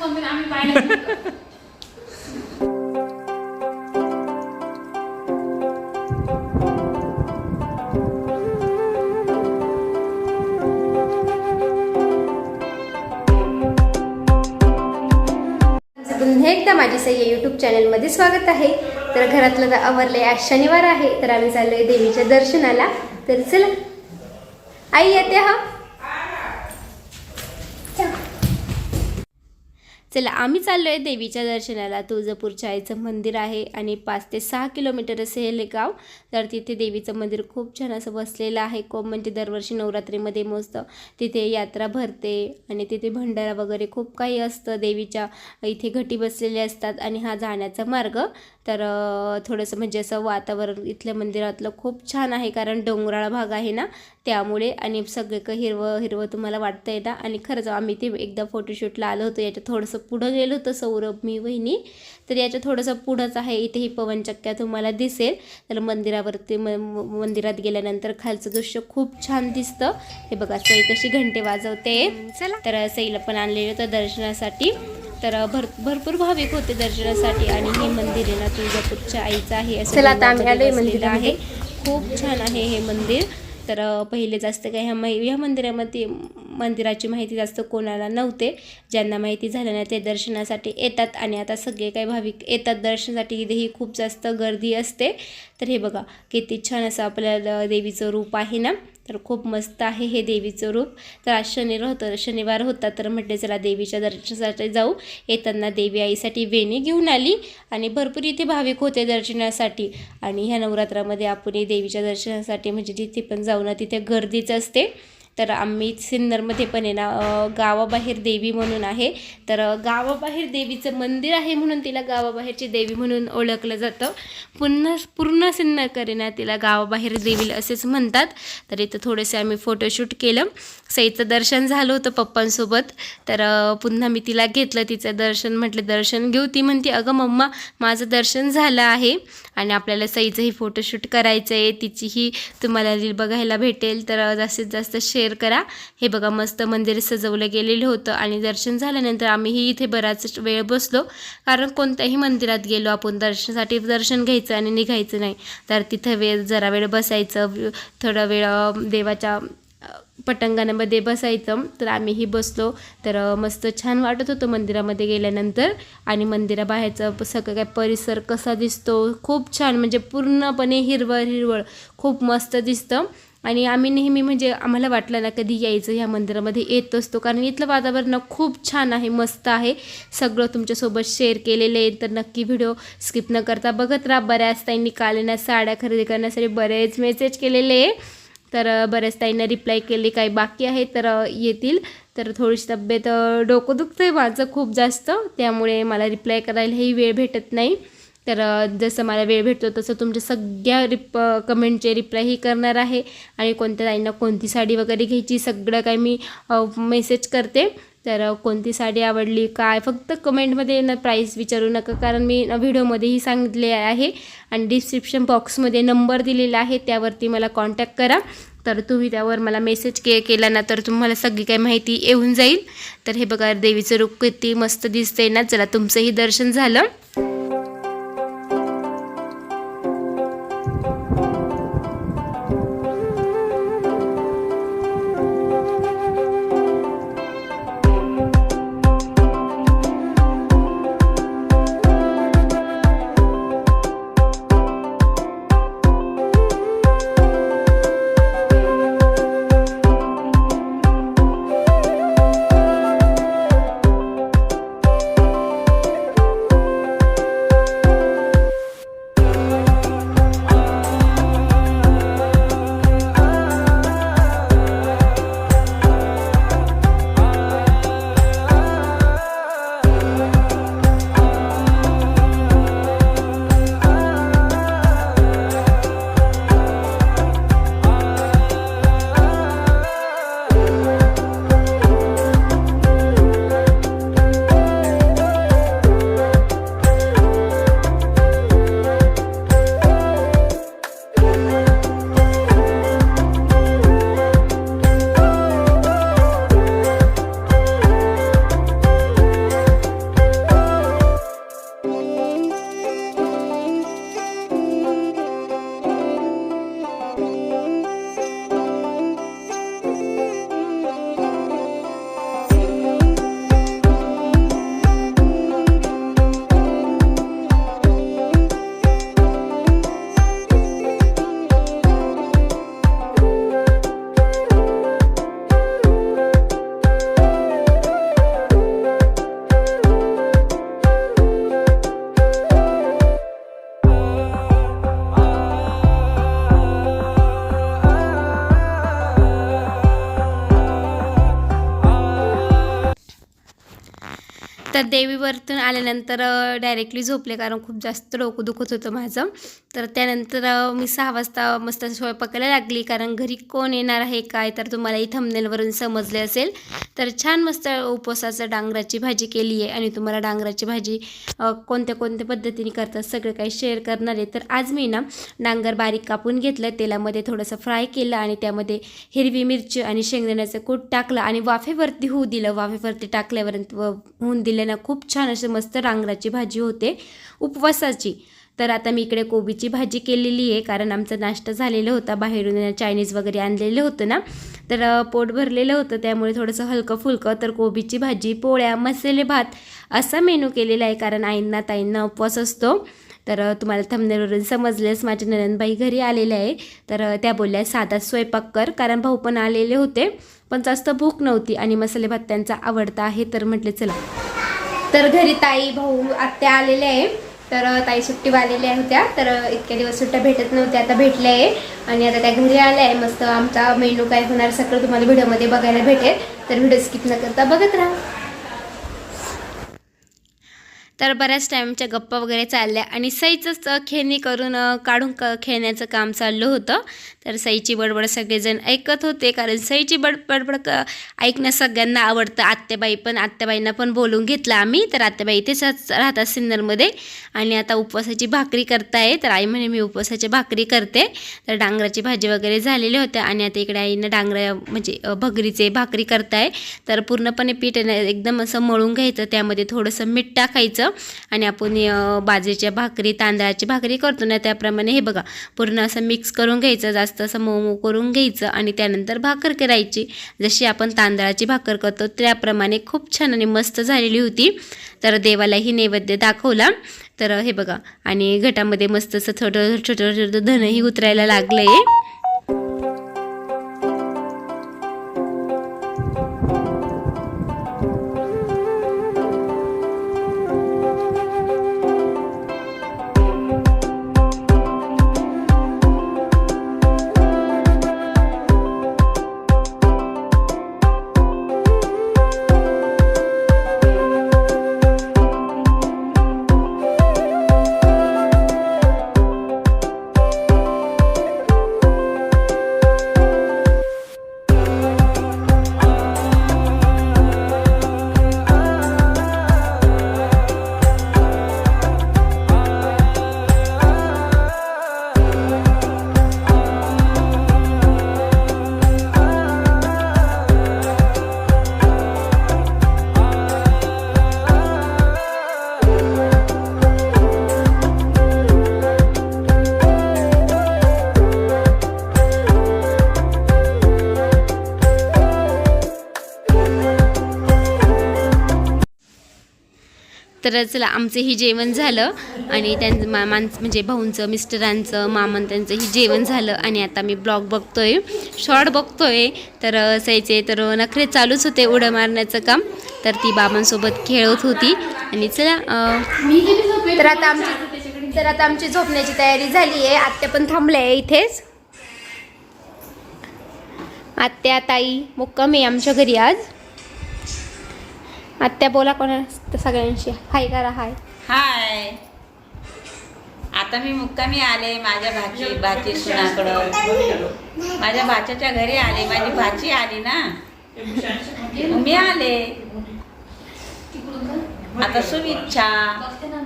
Mummy आम्ही पाहिलं एकदा माझी सह्य यूट्यूब चॅनलमध्ये स्वागत आहे. तर घरातलं तर आवरले आज शनिवार आहे तर आम्ही चाललोय देवीच्या दर्शनाला. तर चला आई येते हा. चला आम्ही चाललोय देवीच्या दर्शनाला. तुळजापूरच्या आईचं मंदिर आहे आणि पाच ते सहा किलोमीटर असे हे गाव. तर तिथे देवीचं मंदिर खूप छान असं बसलेलं आहे. को म्हणजे दरवर्षी नवरात्रीमध्ये मस्त तिथे यात्रा भरते आणि तिथे भंडारा वगैरे खूप काही असतं. देवीच्या इथे घटी बसलेले असतात आणि हा जाण्याचा मार्ग तर थोडंसं म्हणजे असं वातावरण इथल्या मंदिरातलं खूप छान आहे कारण डोंगराळ भाग आहे ना त्यामुळे आणि सगळे काही हिरवं हिरवं तुम्हाला वाटतंय ना. आणि खरंच आम्ही ते एकदा फोटोशूटला आलो होतो याच्या थोडंसं पुढं गेलो होतं सौरभ मी वहिनी. तर याच्या थोडंसं पुढंच आहे इथे ही पवनचक्क्या तुम्हाला दिसेल. तर मंदिरावरती म- मंदिरात गेल्यानंतर खालचं दृश्य खूप छान दिसतं. हे बघा सई कशी घंटे वाजवते. चला. तर सईला पण आणलेलं होतं दर्शनासाठी. तर भर भरपूर भाविक होते दर्शनासाठी आणि हे मंदिर आहे ना तुळजापूरच्या आईचं आहे असं आहे. खूप छान आहे हे मंदिर तर पहिले जास्त काही ह्या मै ह्या मंदिरामध्ये मंदिराची माहिती जास्त कोणाला नव्हते. ज्यांना माहिती झालं ते दर्शनासाठी येतात आणि आता सगळे काही भाविक येतात दर्शनासाठी. इथेही खूप जास्त गर्दी असते. तर हे बघा किती छान असं आपल्याला देवीचं रूप आहे ना? तर खूप मस्त आहे हे देवीचं रूप. तर आज शनिवार होतं शनिवार होता तर म्हटले चला देवीच्या दर्शनासाठी जाऊ. येताना देवी आईसाठी वेणी घेऊन आली आणि भरपूर इथे भाविक होते दर्शनासाठी. आणि ह्या नवरात्रामध्ये आपण देवीच्या दर्शनासाठी म्हणजे जिथे पण जाऊ ना तिथे गर्दीच असते. तर आम्ही सिन्नरमध्ये पण आहे ना गावाबाहेर देवी म्हणून आहे. तर गावाबाहेर देवीचं मंदिर आहे म्हणून तिला गावाबाहेरची देवी म्हणून ओळखलं जातं. पुन्हा पूर्ण सिन्नरकरे ना तिला गावाबाहेर देवी असेच म्हणतात. तर इथं थोडेसे आम्ही फोटोशूट केलं. सईचं दर्शन झालं होतं पप्पांसोबत. तर पुन्हा मी तिला घेतलं तिचं दर्शन. म्हटलं दर्शन घेऊ ती म्हणते. अगं मम्मा माझं दर्शन झालं आहे आणि आपल्याला सईचंही फोटोशूट करायचं आहे तिचीही तुम्हाला रील बघायला भेटेल. तर जास्तीत जास्त शेअर करा. हे बघा मस्त मंदिर सजवलं गेलेलं होतं आणि दर्शन झाल्यानंतर आम्हीही इथे बराच वेळ बसलो. कारण कोणत्याही मंदिरात गेलो आपण दर्शनासाठी दर्शन घ्यायचं आणि निघायचं नाही. तर तिथं वेळ जरा वेळ बसायचं थोडा वेळ देवाच्या पटांगणामध्ये बसायचं. तर आम्हीही बसलो. तर मस्त छान वाटत होतं मंदिरामध्ये गेल्यानंतर. आणि मंदिराबाहेरचं सगळं काय परिसर कसा दिसतो खूप छान. म्हणजे पूर्णपणे हिरवळ हिरवळ खूप मस्त दिसतं. आणि आम्ही नेहमी म्हणजे आम्हाला वाटलं ना कधी यायचं ह्या मंदिरामध्ये येत असतो कारण इथलं वातावरण खूप छान आहे मस्त आहे. सगळं तुमच्यासोबत शेअर केलेलं आहे. तर नक्की व्हिडिओ स्किप न करता बघत राहा. बऱ्याच ताईंनी कालेल्या साड्या खरेदी करण्यासाठी बरेच मेसेज केलेले आहे. तर बऱ्याच ताईंना रिप्लाय केले काही बाकी आहे तर येतील. तर थोडीशी तब्येत डोकं दुखतं आहे माझं खूप जास्त त्यामुळे मला रिप्लाय करायलाही वेळ भेटत नाही. तर जसं मला वेळ भेटतो तसं तुमच्या सगळ्या रिप कमेंटचे रिप्लायही करणार आहे. आणि कोणत्या ताईंना कोणती साडी वगैरे घ्यायची सगळं काही मी मेसेज करते. तर कोणती साडी आवडली काय? फक्त कमेंटमध्ये ना प्राईस विचारू नका कारण मी व्हिडिओमध्येही सांगितले आहे आणि डिस्क्रिप्शन बॉक्समध्ये नंबर दिलेला आहे त्यावरती मला कॉन्टॅक्ट करा. तर तुम्ही त्यावर मला मेसेज के केला ना तर तुम्हाला सगळी काही माहिती येऊन जाईल. तर हे बघा देवीचं रूप किती मस्त दिसतंय ना चला तुमचंही दर्शन झालं. तर देवीवरतून आल्यानंतर डायरेक्टली झोपले कारण खूप जास्त डोकं दुखत होतं माझं. तर त्यानंतर मी सहा वाजता मस्त स्वयंपाकाला लागली कारण घरी कोण येणार आहे काय तर तुम्हाला ही थंबनेलवरून समजले असेल. तर छान मस्त उपवासाचं डांगराची भाजी केली आहे आणि तुम्हाला डांगराची भाजी कोणत्या कोणत्या पद्धतीने करतात सगळं काही शेअर करणार आहे. तर आज मी ना डांगर बारीक कापून घेतलं तेलामध्ये थोडंसं फ्राय केलं आणि त्यामध्ये हिरवी मिरची आणि शेंगदाण्याचं कूट टाकलं आणि वाफेवरती होऊ दिलं. वाफेवरती टाकल्यावर व- होऊन दिलं ना खूप छान अशी मस्त रांगराची भाजी होते उपवासाची. तर आता मी इकडे कोबीची भाजी केलेली आहे कारण आमचा नाश्ता झालेला होता बाहेरून चायनीज वगैरे आणलेलं होतं ना. तर पोट भरलेलं होतं त्यामुळे थोडंसं हलकं फुलकं तर कोबीची भाजी पोळ्या मसाले भात असा मेनू केलेला आहे कारण आईंना ताईंना उपवास असतो. तर तुम्हाला थमनेरवरून समजलेस माझ्या ननंदबाई घरी आलेले आहे. तर त्या बोलल्या साधा स्वयंपाक कर कारण भाऊ पण आलेले होते. पण जास्त भूक नव्हती आणि मसाले भात त्यांचा आवडता आहे तर म्हटले चला. तर घरी ताई भाऊ आत्या आलेले आहे. तर ताई सुट्टी आलेल्या होत्या. तर इतक्या दिवस सुट्ट्या भेटत नव्हत्या. आता भेटल्या आहे. आणि आता त्या घरी आल्या आहे. मस्त आमचा मेनू काय होणार सगळं तुम्हाला व्हिडिओमध्ये बघायला भेटेल. तर व्हिडिओ स्किप न करता बघत राहा. तर बऱ्याच टाईमच्या गप्पा वगैरे चालल्या आणि सईचंच खेळणी करून काढून क खेळण्याचं काम चाललं होतं. तर सईची बडबड सगळेजण ऐकत होते कारण सईची बड बडबड क ऐकणं सगळ्यांना आवडतं. आत्याबाई पण आत्याबाईंना पण बोलून घेतलं आम्ही. तर आत्याबाई इथेच राहतात सिन्नरमध्ये आणि आता उपवासाची भाकरी करताय तर आई म्हणे मी उपवासाची भाकरी करते. तर डांगराची भाजी वगैरे झालेली होत्या आणि आता इकडे आईनं डांगरा म्हणजे भगरीचे भाकरी करताय. तर पूर्णपणे पीठ एकदम असं मळून घ्यायचं. त्यामध्ये थोडंसं मीठ टाकायचं. आणि आपण बाजरीच्या भाकरी तांदळाची भाकरी करतो ना त्याप्रमाणे हे बघा पूर्ण असं मिक्स करून घ्यायचं जास्त असं मऊ मऊ करून घ्यायचं आणि त्यानंतर भाकर करायची. जशी आपण तांदळाची भाकर करतो त्याप्रमाणे खूप छान आणि मस्त झालेली होती. तर देवालाही नैवेद्य दाखवला. तर हे बघा आणि घटामध्ये मस्त असं छोटं छोटं छोटं धनही उतरायला लागलं आहे तर चला आमचं हे जेवण झालं आणि त्यांचं मा माणसं म्हणजे भाऊंचं मिस्टरांचं मामन त्यांचंही जेवण झालं आणि आता मी ब्लॉग बघतोय शॉर्ट बघतोय. तर असायचे तर नखरे चालूच होते उडं मारण्याचं काम. तर ती बाबांसोबत खेळत होती. आणि चला तर आता आमची तर आता आमची झोपण्याची तयारी झाली आहे आत्या पण थांबल्या आहे इथेच. आत्या ताई मुक्काम आहे आमच्या घरी आज. आत्या बोला कोणा सगळ्यांशी. हाय करा हाय. हाय. आता मी मुक्कामी आले माझ्या भाची भाची सुनाकडं. माझ्या भाच्याच्या घरी आले. माझी भाची आली ना. मी आले. आता शुभेच्छा.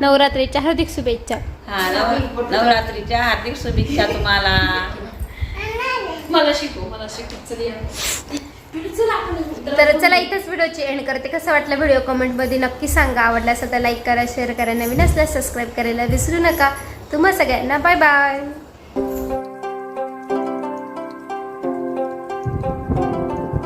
नवरात्रीच्या हार्दिक शुभेच्छा. हा नव नवरात्रीच्या हार्दिक शुभेच्छा तुम्हाला. मला शिकव मला शिकव. चल. तर चला इथंच व्हिडिओची एंड करते. कसं वाटलं व्हिडिओ कमेंटमध्ये नक्की सांगा. आवडला असेल तर लाईक करा शेअर करा. नवीन असल्यास सबस्क्राईब करायला विसरू नका. तुम्हा सगळ्यांना बाय बाय